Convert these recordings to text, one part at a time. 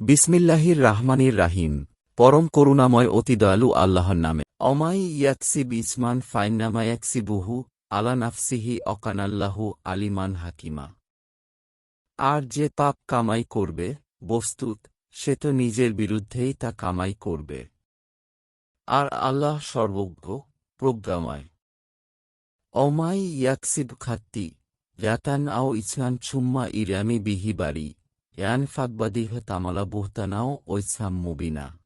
বিসমিল্লাহির রাহমানির রাহিম। পরম করুণাময় অতি দয়ালু আল্লাহর নামে। অমাই ইয়াকসিব ইসমান ফাইন্নামা ইয়াকসিবুহু আলা নাফসিহি অকানাল্লাহু আলিমান হাকিমা। আর যে পাপ কামাই করবে, বস্তুত, সে তো নিজের বিরুদ্ধেই তা কামাই করবে। আর আল্লাহ সর্বজ্ঞ, প্রজ্ঞাময়। অমাই ইয়াকসিব খাত্তি, ইয়াতান আও ইসলান ছুম্মা ইরামি বিহি বাড়ি ইয়ান ফাকবাদিহ তামালা বুহতানাও ঐসাম মুবিনা।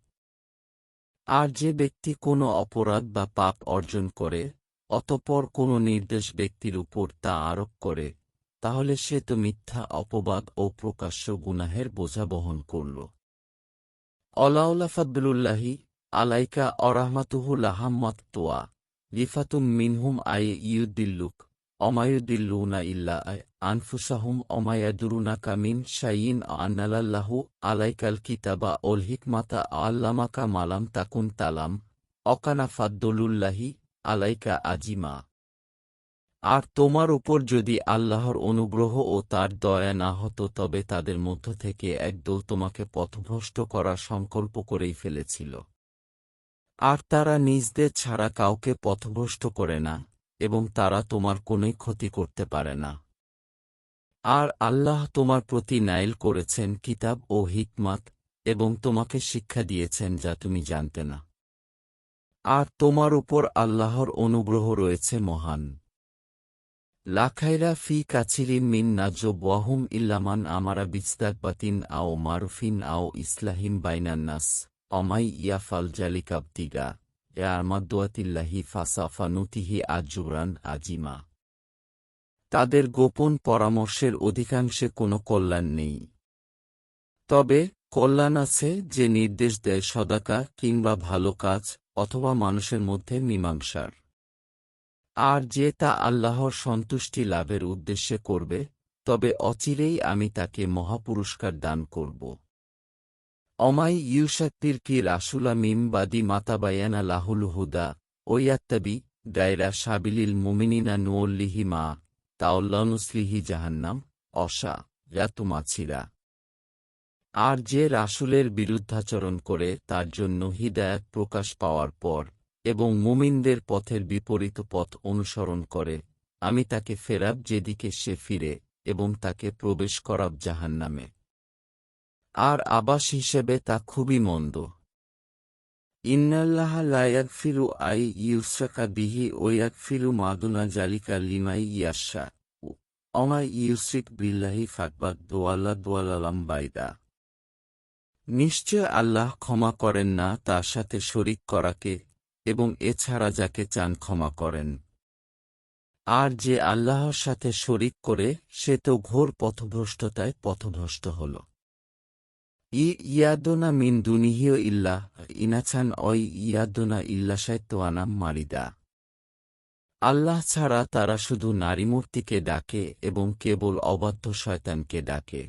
আর যে ব্যক্তি কোনো অপরাধ বা পাপ অর্জন করে, অতপর কোনো নির্দেশ ব্যক্তির উপর তা আরোপ করে, তাহলে সে তো মিথ্যা, অপবাদ ও প্রকাশ্য গুনাহের বোঝা বহন করল। অলাউলা ফাদুল্লাহি আলাইকা অরাহমাতুহু লাহাম্মাত তোয়া লিফাতুম মিনহুম আই ইউদ্দিল্লুক অমায়ুদ্দিল্লুনা ইল্লা আয় আনফুসাহুম অমায়াদুরুনাকা মিন শাইন আন্নালাল্লাহু আলাইকাল কিতাবা ওল হিকমাতা আল্লামাকা মালাম তাকুন তালাম অকানা ফাদ্দুলুল্লাহি আলাইকা আজিমা আর তোমার উপর যদি আল্লাহর অনুগ্রহ ও তার দয়া না হতো, তবে তাদের মধ্য থেকে একদল তোমাকে পথভ্রষ্ট করার সংকল্প করেই ফেলেছিল। আর তারা নিজদের ছাড়া কাউকে পথভ্রষ্ট করে না। এবং তারা তোমার কোনই ক্ষতি করতে পারে না। আর আল্লাহ তোমার প্রতি নাইল করেছেন কিতাব ও হিকমাত এবং তোমাকে শিক্ষা দিয়েছেন যা তুমি জানতে না। আর তোমার উপর আল্লাহর অনুগ্রহ রয়েছে মহান। লাখাইরা ফি কাছিরিম মিন নাজ ওয়াহুম ইল্লামান আমারা বিস্তাকবাতিন আও মারুফিন আও ইসলাহিম বাইনান্নাস, অমাই ইয়াফাল জালিকাবতিগা এ আমাদুয়াতিল্লাহি ফাসাফানুতিহি আজুরান আজিমা তাদের গোপন পরামর্শের অধিকাংশে কোনো কল্যাণ নেই। তবে কল্যাণ আছে যে নির্দেশ দেয় সদাকা কিংবা ভালো কাজ অথবা মানুষের মধ্যে মীমাংসার। আর যে তা আল্লাহর সন্তুষ্টি লাভের উদ্দেশ্যে করবে, তবে অচিরেই আমি তাকে মহাপুরস্কার দান করব। অমাই ইউসাত্তির কি রাসুলা মিম বাদি মাতাবায়ানা লাহুল হুদা, ওয়াত্তাবি গায়রা সাবিলিল মুমিনিনা নুয়ল্লিহি মা তাওল্লানুসলিহি জাহান্নাম অসা রাতুমাছিরা আর যে রাসুলের বিরুদ্ধাচরণ করে তার জন্য হিদায়াত প্রকাশ পাওয়ার পর এবং মুমিনদের পথের বিপরীত পথ অনুসরণ করে, আমি তাকে ফেরাব যেদিকে সে ফিরে এবং তাকে প্রবেশ করাব জাহান্নামে। আর আবাস হিসেবে তা খুবই মন্দ। ইন্নাল্লাহ লায়াক ফিরু আই ইউসাকা বিহি ওয়াক ফিরু মাদুনা জালিকা লিমাই ইয়াসা অমা ইউসিক বিল্লাহি ফাকবাদ দোয়াল্লা দোয়ালালাম বাইদা। নিশ্চয় আল্লাহ ক্ষমা করেন না তার সাথে শরিক করাকে এবং এছাড়া যাকে চান ক্ষমা করেন। আর যে আল্লাহর সাথে শরিক করে সে তো ঘোর পথভ্রষ্টতায় পথভ্রষ্ট হল। ই ইয়াদোনা মিন দুনিহিও ইল্লা ইনাছান অই ইয়াদোনা ইল্লাসাইতোয়ানাম মারিদা আল্লাহ ছাড়া তারা শুধু নারীমূর্তিকে ডাকে এবং কেবল অবাধ্য শয়তানকে ডাকে।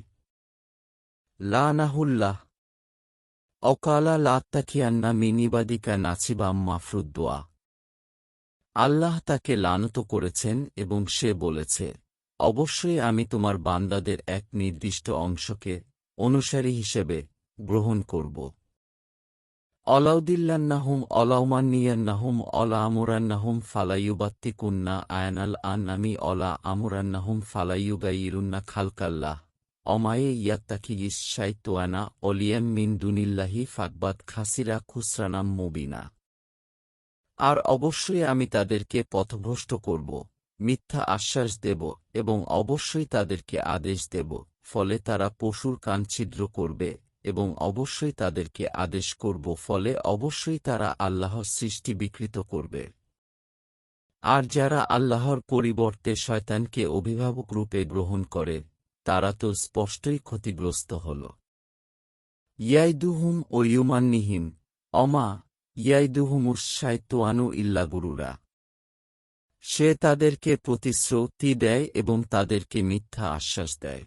লা নাহুল্লাহ অকালা লাত্তাকিয়ান্না মিনিবাদিকা নাচিবাম মাফরুদ্দোয়া আল্লাহ তাকে লানত করেছেন এবং সে বলেছে, অবশ্যই আমি তোমার বান্দাদের এক নির্দিষ্ট অংশকে অনুসারী হিসেবে গ্রহণ করব। অলাউদিল্লান্নাহুম অলাউমান্নিয়ান্নাহুম অলা আমুরান্নাহুম ফালাইউবাত্তিকুন্না আয়ানাল আন আমি অলা আমুরান্নাহুম ফালাইউগাইরুন্না খালকাল্লাহ। অমায়ে ইয়াত্তাকি ইসাইতোয়ানা অলিয়াম মিন দুনিল্লাহি ফাকবাদ খাসিরা খুসরানাম মুবিনা। আর অবশ্যই আমি তাদেরকে পথভ্রষ্ট করব, মিথ্যা আশ্বাস দেব এবং অবশ্যই তাদেরকে আদেশ দেব। ফলে তারা পশুর কান ছিদ্র করবে এবং অবশ্যই তাদেরকে আদেশ করব, ফলে অবশ্যই তারা আল্লাহর সৃষ্টি বিকৃত করবে। আর যারা আল্লাহর পরিবর্তে শয়তানকে অভিভাবক রূপে গ্রহণ করে, তারা তো স্পষ্টই ক্ষতিগ্রস্ত হল। ইয়াইদুহুম ও ইউমান্নিহিম, অমা ইয়াইদুহুমুসাইতোয়ানু ইল্লা গুরুরা। সে তাদেরকে প্রতিশ্রুতি দেয় এবং তাদেরকে মিথ্যা আশ্বাস দেয়।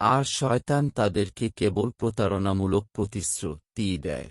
আর শয়তান তাদেরকে কেবল প্রতারণামূলক প্রতিশ্রুতি দেয়।